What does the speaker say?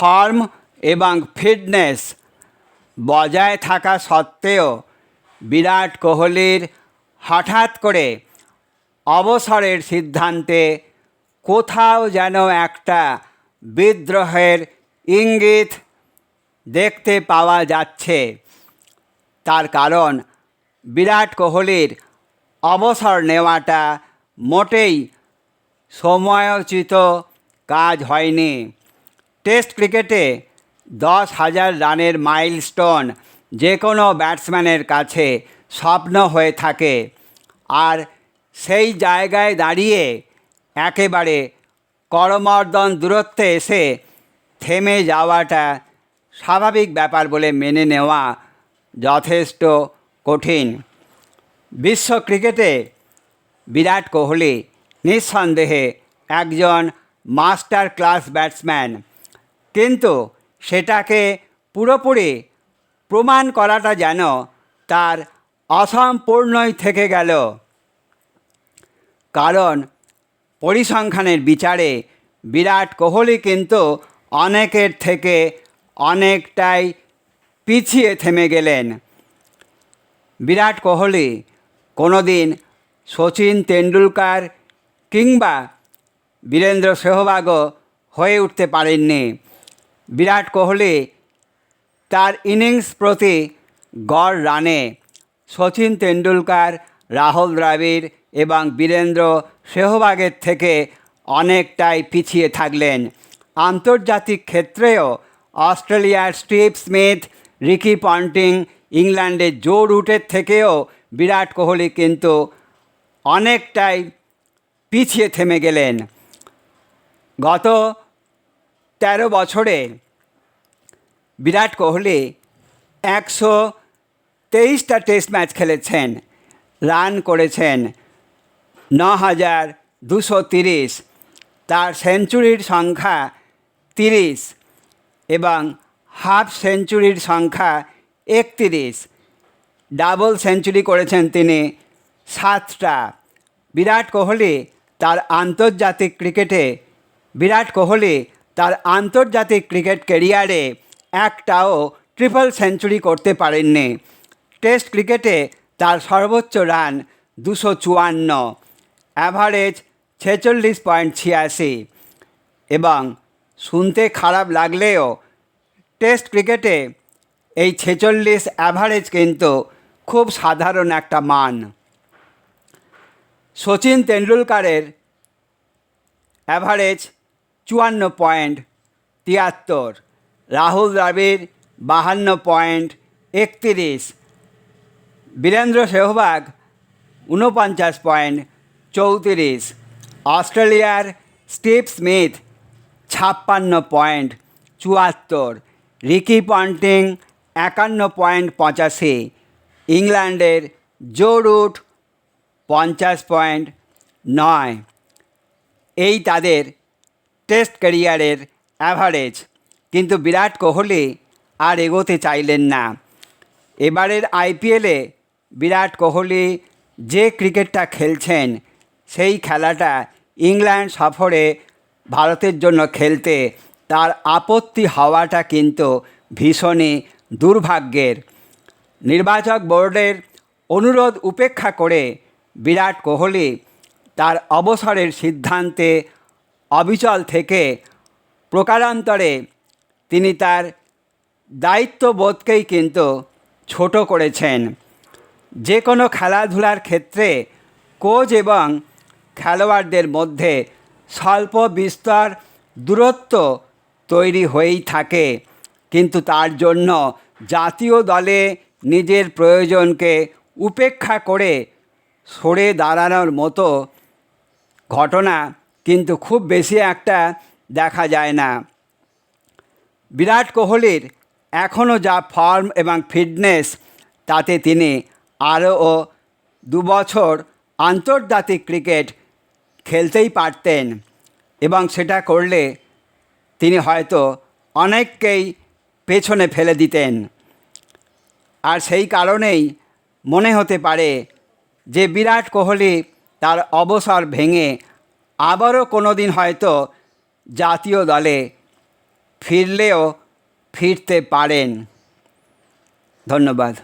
Form এবং fitness বজায় থাকা সত্ত্বেও বিরাট কোহলির হঠাৎ করে অবসরের সিদ্ধান্তে কোথাও যেন একটা বিদ্রোহের ইঙ্গিত দেখতে পাওয়া যাচ্ছে। তার কারণ, বিরাট কোহলির অবসর নেওয়াটা মোটেই সময়োচিত কাজ হয়নি। টেস্ট ক্রিকেটে দশ হাজার রানের মাইলস্টোন যে কোনো ব্যাটসম্যানের কাছে স্বপ্ন হয়ে থাকে। আর সেই জায়গায় দাঁড়িয়ে একেবারে করমর্দন দূরত্বে এসে থেমে যাওয়াটা স্বাভাবিক ব্যাপার বলে মেনে নেওয়া যথেষ্ট কঠিন। বিশ্ব ক্রিকেটে বিরাট কোহলি নিঃসন্দেহে একজন মাস্টার ক্লাস ব্যাটসম্যান। কিন্তু সেটাকে পুরোপুরি প্রমাণ করাটা যেন তার অসম্পূর্ণই থেকে গেল। কারণ পরিসংখ্যানের বিচারে বিরাট কোহলি কিন্তু অনেকের থেকে অনেকটাই পিছিয়ে থেমে গেলেন। বিরাট কোহলি কোনো দিন সচিন তেন্ডুলকার কিংবা বীরেন্দ্র সেহবাগও হয়ে উঠতে পারেননি। বিরাট কোহলি তার ইনিংস প্রতি গড় রানে সচিন তেন্ডুলকার, রাহুল দ্রাবিড় এবং বীরেন্দ্র সেহবাগের থেকে অনেকটাই পিছিয়ে থাকলেন। আন্তর্জাতিক ক্ষেত্রেও অস্ট্রেলিয়ার স্টিভ স্মিথ, রিকি পন্টিং ইংল্যান্ডের জো রুটের থেকেও বিরাট কোহলি কিন্তু অনেকটাই পিছিয়ে থেমে গেলেন। গত তেরো বছরে বিরাট কোহলি একশো তেইশটা টেস্ট ম্যাচ খেলেছেন, রান করেছেন ন হাজার দুশো তিরিশ, তার সেঞ্চুরির সংখ্যা তিরিশ এবং হাফ সেঞ্চুরির সংখ্যা একত্রিশ। ডাবল সেঞ্চুরি করেছেন তিনি সাতটা। বিরাট কোহলি তার আন্তর্জাতিক ক্রিকেটে বিরাট কোহলি তার আন্তর্জাতিক ক্রিকেট কেরিয়ারে একটাও ট্রিপল সেঞ্চুরি করতে পারেননি। টেস্ট ক্রিকেটে তার সর্বোচ্চ রান দুশো চুয়ান্ন, অ্যাভারেজ ছেচল্লিশ পয়েন্ট ছিয়াশি এবং শুনতে খারাপ লাগলেও টেস্ট ক্রিকেটে এই ছেচল্লিশ অ্যাভারেজ কিন্তু খুব সাধারণ একটা মান। সচিন তেন্ডুলকারের অ্যাভারেজ চুয়ান্ন পয়েন্ট তিয়াত্তর। রাহুল দ্রাবিড়, বাহান্ন পয়েন্ট একত্রিশ। বীরেন্দ্র সেহবাগ, ঊনপঞ্চাশ পয়েন্ট চৌত্রিশ। অস্ট্রেলিয়ার স্টিভ স্মিথ, ছাপ্পান্ন পয়েন্ট চুয়াত্তর। রিকি পন্টিং, একান্ন পয়েন্ট পঁচাশি। ইংল্যান্ডের জো রুট, পঞ্চাশ পয়েন্ট নয়। এই তাদের টেস্ট ক্যারিয়ারের অ্যাভারেজ কিন্তু বিরাট কোহলি আর এগোতে চাইলেন না। এবারের আইপিএলে বিরাট কোহলি যে ক্রিকেটটা খেলছেন, সেই খেলাটা ইংল্যান্ড সফরে ভারতের জন্য খেলতে তার আপত্তি হওয়াটা কিন্তু ভীষণই দুর্ভাগ্যের। নির্বাচক বোর্ডের অনুরোধ উপেক্ষা করে বিরাট কোহলি তার অবসরের সিদ্ধান্তে অবিচল থেকে প্রকারান্তরে তিনি তার দায়িত্ববোধকেই কিন্তু ছোট করেছেন। যে কোনো খেলাধুলার ক্ষেত্রে কোচ এবং খেলোয়াড়দের মধ্যে স্বল্প বিস্তর দূরত্ব তৈরি হয়েই থাকে। কিন্তু তার জন্য জাতীয় দলে নিজের প্রয়োজনকে উপেক্ষা করে সরে দাঁড়ানোর মতো ঘটনা কিন্তু খুব বেশি একটা দেখা যায় না। বিরাট কোহলির এখনও যা ফর্ম এবং ফিটনেস, তাতে তিনি আরও দু বছর আন্তর্জাতিক ক্রিকেট খেলতেই পারতেন এবং সেটা করলে তিনি হয়তো অনেককেই পেছনে ফেলে দিতেন। আর সেই কারণেই মনে হতে পারে যে বিরাট কোহলি তার অবসর ভেঙে আবারও কোনো দিন হয়তো জাতীয় দলে ফিরলেও ফিরতে পারেন। ধন্যবাদ।